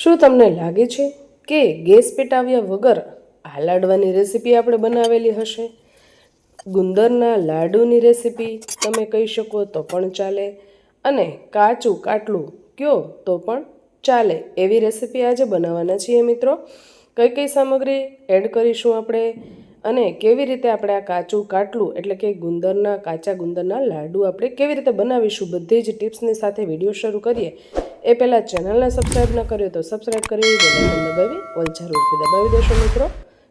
શું તમને લાગે છે કે ગેસ પેટાવ્યા વગર આ લાડવાની રેસીપી આપણે બનાવેલી હશે? ગુંદરના લાડુની રેસીપી તમે કહી શકો તો પણ ચાલે અને કાચું કાટલું કયો તો પણ ચાલે એવી રેસીપી આજે બનાવવાના છીએ મિત્રો. કઈ કઈ સામગ્રી એડ કરીશું આપણે અને કેવી રીતે આપણે આ કાચું કાટલું એટલે કે ગુંદરના કાચા ગુંદરના લાડુ આપણે કેવી રીતે બનાવીશું બધી જ ટિપ્સની સાથે વીડિયો શરૂ કરીએ. એ પહેલાં ચેનલને સબસ્ક્રાઈબ ન કર્યો તો સબસ્ક્રાઈબ કરી બેલાઇકન દબાવી ઓલ જરૂરથી દબાવી દેશો મિત્રો,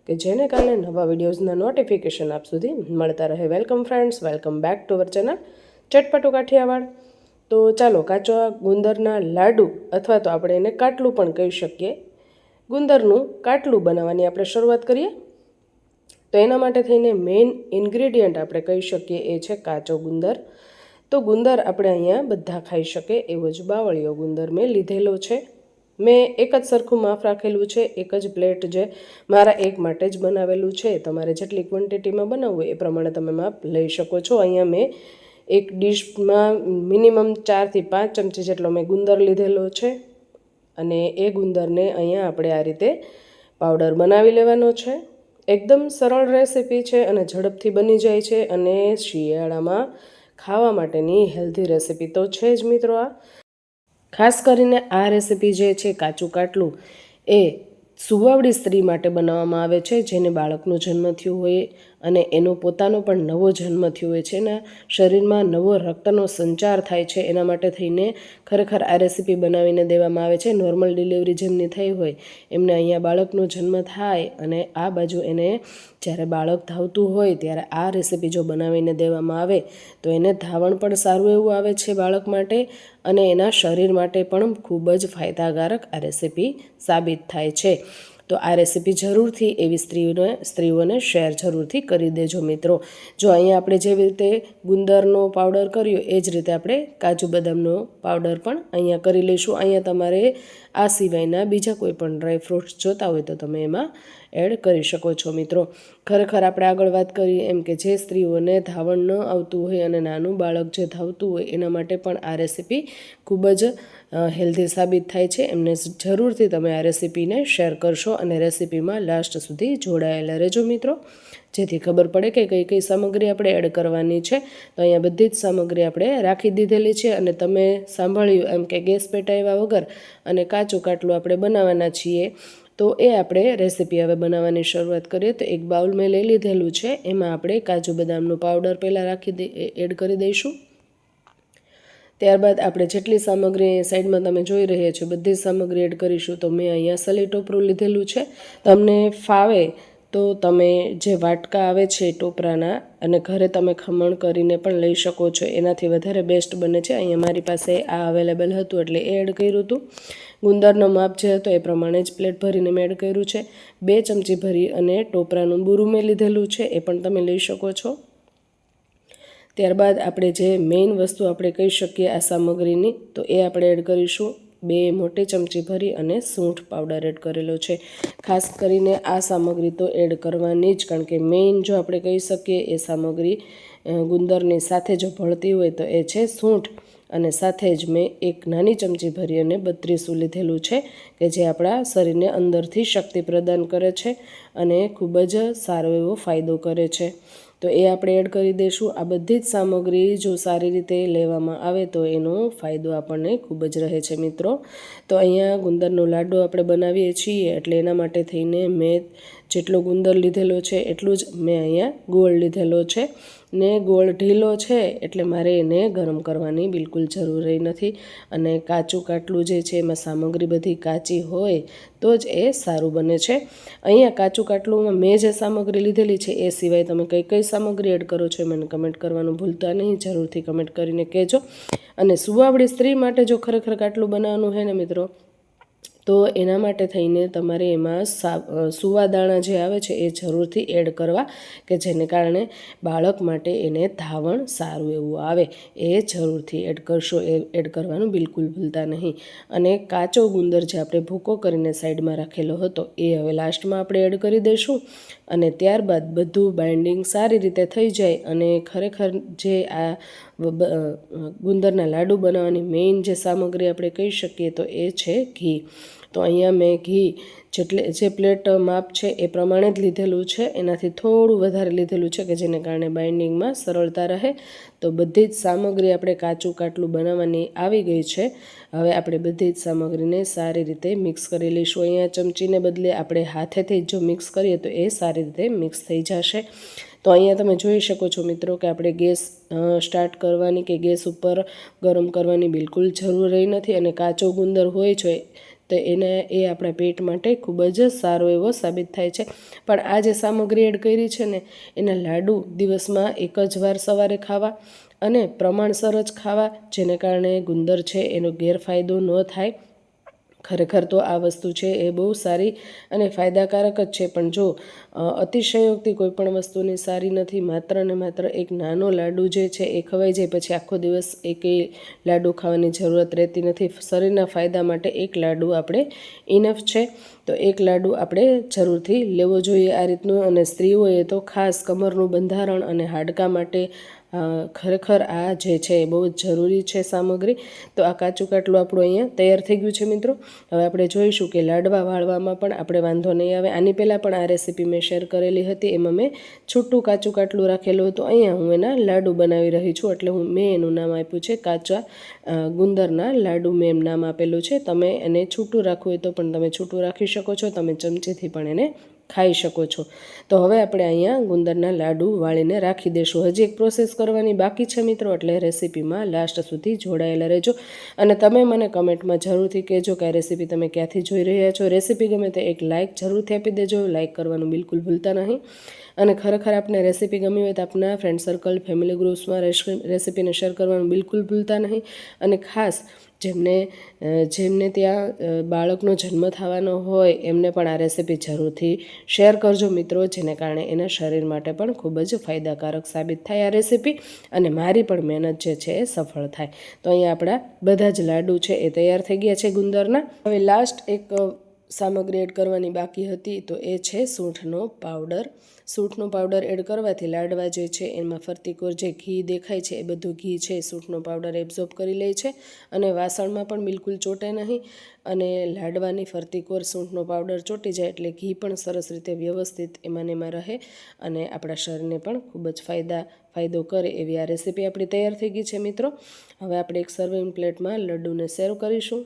કે જેને કારણે નવા વિડીયોઝના નોટિફિકેશન આપ સુધી મળતા રહે. Welcome friends welcome back to our channel Chatpatu Kathiawad. તો ચાલો, કાચો ગુંદરના લાડુ, અથવા તો આપણે એને કાટલું પણ કહી શકીએ. ગુંદરનું કાટલું બનાવવાની આપણે શરૂઆત કરીએ. તો એના માટે થઈને મેઇન ઇન્ગ્રેડિયન્ટ આપણે કહી શકીએ, એ છે કાચો ગુંદર. તો ગુંદર આપણે અહીંયા બધા ખાઈ શકે એવો જ બાવળિયો ગુંદર મેં લીધેલો છે. મેં એક જ સરખું માફ રાખેલું છે, એક જ પ્લેટ જે મારા એક માટે જ બનાવેલું છે. તમારે જેટલી ક્વોન્ટિટીમાં બનાવવું એ પ્રમાણે તમે માપ લઈ શકો છો. અહીંયા મેં એક ડીશમાં મિનિમમ ચારથી પાંચ ચમચી જેટલો મેં ગુંદર લીધેલો છે અને એ ગુંદરને અહીંયા આપણે આ રીતે પાવડર બનાવી લેવાનો છે. એકદમ સરળ રેસીપી છે અને ઝડપથી બની જાય છે અને શિયાળામાં ખાવા માટેની હેલ્ધી રેસીપી તો છે જ મિત્રો આ. ખાસ કરીને આ રેસીપી જે છે કાચું કાટલું, એ સુવાવડી સ્ત્રી માટે બનાવવામાં આવે છે, જેને બાળકનો જન્મ થયો હોય અને એનો પોતાનો પણ નવો જન્મ થયો હોય છે એના શરીરમાં નવો રક્તનો સંચાર થાય છે, એના માટે થઈને ખરેખર આ રેસીપી બનાવીને દેવામાં આવે છે. નોર્મલ ડિલિવરી જેમની થઈ હોય, એમને અહીંયા બાળકનો જન્મ થાય અને આ બાજુ એને જ્યારે બાળક ધાવતું હોય, ત્યારે આ રેસીપી જો બનાવીને દેવામાં આવે, તો એને ધાવણ પણ સારું એવું આવે છે બાળક માટે અને એના શરીર માટે પણ ખૂબ જ ફાયદાકારક આ રેસીપી સાબિત થાય છે. તો આ રેસીપી જરૂરથી એવી સ્ત્રીઓને સ્ત્રીઓને શેર જરૂરથી કરી દેજો મિત્રો. જો અહીંયા આપણે જેવી રીતે ગુંદરનો પાવડર કર્યો, એ જ રીતે આપણે કાજુ બદામનો પાવડર પણ અહીંયા કરી લઈશું. અહીંયા તમારે આ સિવાયના બીજા કોઈ પણ ડ્રાય ફ્રૂટ્સ જોતા હોય તો તમે એમાં એડ કરી શકો છો, મિત્રો. ખરેખર આપણે આગળ વાત કરીએ એમ કે જે સ્ત્રીઓને ધાવણ ન આવતું હોય અને નાનું બાળક જે ધાવતું હોય એના માટે પણ આ રેસીપી ખૂબ જ હેલ્ધી સાબિત થાય છે. એમને જરૂરથી તમે આ રેસીપીને શેર કરશો અને રેસીપીમાં લાસ્ટ સુધી જોડાયેલા રહેજો, મિત્રો. જેથી ખબર પડે કે કઈ કઈ સામગ્રી આપણે એડ કરવાની છે. તો અહીંયા બધી જ સામગ્રી આપણે રાખી દીધેલી છે અને તમે સાંભળ્યું એમ કે ગેસ પેટાવ્યા વગર અને કાચું કાટલું આપણે બનાવવાના છીએ. તો એ આપણે રેસીપી હવે બનાવવાની શરૂઆત કરીએ. તો એક બાઉલ મેં લઈ લીધેલું છે. એમાં આપણે કાજુ બદામનું પાવડર પહેલાં રાખી દે એડ કરી દઈશું. ત્યારબાદ આપણે જેટલી સામગ્રી સાઈડમાં તમે જોઈ રહ્યા છો, બધી સામગ્રી એડ કરીશું. તો મેં અહીંયા સલી ટોપરું લીધેલું છે. તમને ફાવે તો તમે જે વાટકા આવે છે ટોપરાના અને ઘરે તમે ખમણ કરીને પણ લઈ શકો છો. એનાથી વધારે બેસ્ટ બને છે. અહીંયા મારી પાસે આ અવેલેબલ હતું એટલે એ એડ કર્યું હતું. ગુંદરનો માપ જે હતો એ પ્રમાણે જ પ્લેટ ભરીને મેં એડ કર્યું છે. બે ચમચી ભરી અને ટોપરાનું બુરું મેં લીધેલું છે. એ પણ તમે લઈ શકો છો. ત્યારબાદ આપણે જે મેઇન વસ્તુ આપણે કહી શકીએ આ સામગ્રીની, તો એ આપણે એડ કરીશું. બે મોટી ચમચી ભરી અને સૂંઠ પાવડર એડ કરેલો છે. ખાસ કરીને આ સામગ્રી તો એડ કરવાની જ, કારણ કે મેઇન જો આપણે કહી શકીએ એ સામગ્રી ગુંદરની સાથે જો ભળતી હોય તો એ છે સૂંઠ. અને સાથે જ મેં એક નાની ચમચી ભરી અને બત્રીસું લીધેલું છે, કે જે આપણા શરીરને અંદરથી શક્તિ પ્રદાન કરે છે અને ખૂબ જ સારો એવો ફાયદો કરે છે. તો એ આપણે એડ કરી દઈશું. આ બધી જ સામગ્રી જો સારી રીતે લેવામાં આવે તો એનો ફાયદો આપણને ખૂબ જ રહે છે મિત્રો. તો અહીંયા ગુંદરનો લાડુ આપણે બનાવીએ છીએ એટલે એના માટે થઈને મેં જેટલો ગુંદર લીધેલો છે એટલું જ મેં અહીંયા ગોળ લીધેલો છે. ને ગોળ ઢીલો છે એટલે મારે એને ગરમ કરવાની બિલકુલ જરૂર નથી. અને કાચું કાટલું જે છે એમાં સામગ્રી બધી કાચી હોય તો જ એ સારું બને છે. અહીંયા કાચું કાટલુંમાં મેં જે સામગ્રી લીધેલી છે એ સિવાય તમે કઈ કઈ સામગ્રી એડ કરો છો મને કમેન્ટ કરવાનું ભૂલતા નહીં. જરૂરથી કમેન્ટ કરીને કહેજો. અને સુવાવડી સ્ત્રી માટે જો ખરેખર કાટલું બનાવવાનું હોય ને મિત્રો તો એના માટે થઈને તમારે એમાં સુવાદાણા જે આવે છે એ જરૂરથી એડ કરવા કે જેને કારણે બાળક માટે એને ધાવણ સારું એવું આવે. એ જરૂરથી એડ કરશો, એ એડ કરવાનું બિલકુલ ભૂલતા નહીં. અને કાચો ગુંદર જે આપણે ભૂકો કરીને સાઈડમાં રાખેલો હતો એ હવે લાસ્ટમાં આપણે એડ કરી દઈશું અને ત્યારબાદ બધું બાઇન્ડિંગ સારી રીતે થઈ જાય અને ખરેખર જે આ ગુંદરના લાડુ બનાવવાની મેઇન જે સામગ્રી આપણે કહી શકીએ તો એ છે ઘી. તો અહીંયા મેં ઘી જેટલે, જે પ્લેટ માપ છે એ પ્રમાણે જ લીધેલું છે. એનાથી થોડું વધારે લીધેલું છે કે જેને કારણે બાઇન્ડિંગમાં સરળતા રહે. તો બધી જ સામગ્રી આપણે કાચું કાટલું બનાવવાની આવી ગઈ છે. હવે આપણે બધી જ સામગ્રીને સારી રીતે મિક્સ કરી લઈશું. અહીંયા ચમચીને બદલે આપણે હાથેથી જ મિક્સ કરીએ તો એ સારી રીતે મિક્સ થઈ જશે. તો અહીંયા તમે જોઈ શકો છો મિત્રો કે આપણે ગેસ સ્ટાર્ટ કરવાની કે ગેસ ઉપર ગરમ કરવાની બિલકુલ જરૂર રહી નથી અને કાચો ગુંદર હોય છે તો એને, એ આપણા પેટ માટે ખૂબ જ સારો એવો સાબિત થાય છે. પણ આ જે સામગ્રી એડ કરી છે ને, એના લાડુ દિવસમાં એક જ વાર સવારે ખાવા અને પ્રમાણસર જ ખાવા, જેને કારણે ગુંદર છે એનો ગેરફાયદો ન થાય. ખરેખર તો આ વસ્તુ છે એ બહુ સારી અને ફાયદાકારક જ છે. પણ જો અતિશયોક્તિ કોઈ પણ વસ્તુની સારી નથી, માત્ર ને માત્ર એક નાનો લાડુ જે છે એ ખવાઈ જાય, પછી આખો દિવસ એકેય લાડુ ખાવાની જરૂરત રહેતી નથી. શરીરના ફાયદા માટે એક લાડુ આપણે ઇનફ છે. તો એક લાડુ આપણે જરૂરથી લેવો જોઈએ આ રીતનું. અને સ્ત્રીઓએ તો ખાસ કમરનું બંધારણ અને હાડકાં માટે ખરેખર આ જે છે એ બહુ જ જરૂરી છે સામગ્રી. તો આ કાચું કાટલું આપણું અહીંયા તૈયાર થઈ ગયું છે મિત્રો. હવે આપણે જોઈશું કે લાડવા વાળવામાં પણ આપણે વાંધો નહીં આવે. આની પહેલાં પણ આ રેસીપી મેં શેર કરેલી હતી. એમાં મેં છૂટું કાચું કાટલું રાખેલું હતું. અહીંયા હું એના લાડુ બનાવી રહી છું. એટલે હું મેં એનું નામ આપ્યું છે કાચા ગુંદરના લાડુ મેં એમ નામ આપેલું છે. તમે એને છૂટું રાખવું હોય તો પણ તમે છૂટું રાખી શકો છો. તમે ચમચીથી પણ એને ખાઈ શકો છો. તો હવે આપણે અહીંયા ગુંદરના લાડુ વાળીને રાખી દઈશું હજી એક પ્રોસેસ કરવાની બાકી છે મિત્રો, એટલે રેસીપીમાં લાસ્ટ સુધી જોડાયેલા રહેજો. અને તમે મને કમેન્ટમાં જરૂરથી કહેજો કે આ રેસીપી તમે ક્યાંથી જોઈ રહ્યા છો. રેસીપી ગમે તે એક લાઇક જરૂરથી આપી દેજો. લાઇક કરવાનું બિલકુલ ભૂલતા નહીં. અને ખરેખર આપને રેસીપી ગમી હોય તો આપના ફ્રેન્ડ સર્કલ ફેમિલી ગ્રુપ્સમાં રેસીપીને શેર કરવાનું બિલકુલ ભૂલતા નહીં. અને ખાસ જેમને જેમને ત્યાં બાળકનો જન્મ થવાનો હોય એમને પણ આ રેસીપી જરૂરથી શેર કરજો મિત્રો, જેને કારણે એના શરીર માટે પણ ખૂબ જ ફાયદાકારક સાબિત થાય આ રેસીપી અને મારી પણ મહેનત જે છે એ સફળ થાય. તો અહીંયા આપણા બધા જ લાડુ છે એ તૈયાર થઈ ગયા છે ગુંદરના. હવે લાસ્ટ એક સામગ્રી એડ કરવાની બાકી હતી તો એ છે સૂંઠનો પાવડર. સૂંઠનો પાવડર એડ કરવાથી લાડવા જે છે એમાં ફરતીકોર જે ઘી દેખાય છે એ બધું ઘી છે સૂંઠનો પાવડર એબ્ઝોર્બ કરી લે છે અને વાસણમાં પણ બિલકુલ ચોટે નહીં અને લાડવાની ફરતીકોર સૂંઠનો પાવડર ચોટી જાય એટલે ઘી પણ સરસ રીતે વ્યવસ્થિત એમાં એમાં રહે અને આપણા શરીરને પણ ખૂબ જ ફાયદા, ફાયદો કરે એવી આ રેસીપી આપણી તૈયાર થઈ ગઈ છે મિત્રો. હવે આપણે એક સર્વિંગ પ્લેટમાં લડ્ડુને સર્વ કરીશું.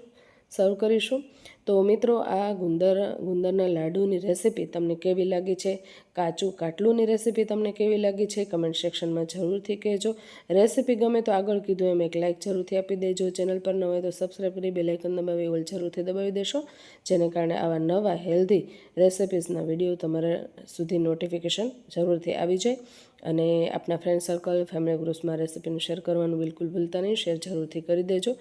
સર્વ કરીશું. તો મિત્રો, આ ગુંદર, ગુંદરના લાડુની રેસીપી તમને કેવી લાગી છે? કાચું કાટલુંની રેસીપી તમને કેવી લાગી છે? કમેન્ટ સેક્શનમાં જરૂરથી કહેજો. રેસીપી ગમે તો આગળ કીધું એમ એક લાઇક જરૂરથી આપી દેજો. ચેનલ પર ન હોય તો સબસ્ક્રાઈબ કરી બે લાઇકન દબાવી, ઓલ જરૂરથી દબાવી દેશો. જેને કારણે આવા નવા હેલ્ધી રેસિપીઝના વીડિયો તમારા સુધી નોટિફિકેશન જરૂરથી આવી જાય. અને આપણા ફ્રેન્ડ સર્કલ ફેમિલી ગ્રુપ્સમાં રેસીપીને શેર કરવાનું બિલકુલ ભૂલતા નહીં. શેર જરૂરથી કરી દેજો.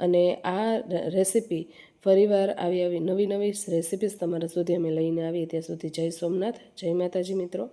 અને આ રેસીપી ફરીવાર આવી આવી નવી નવી રેસિપીઝ તમારા સુધી અમે લઈને આવીએ ત્યાં સુધી જય સોમનાથ, જય માતાજી મિત્રો.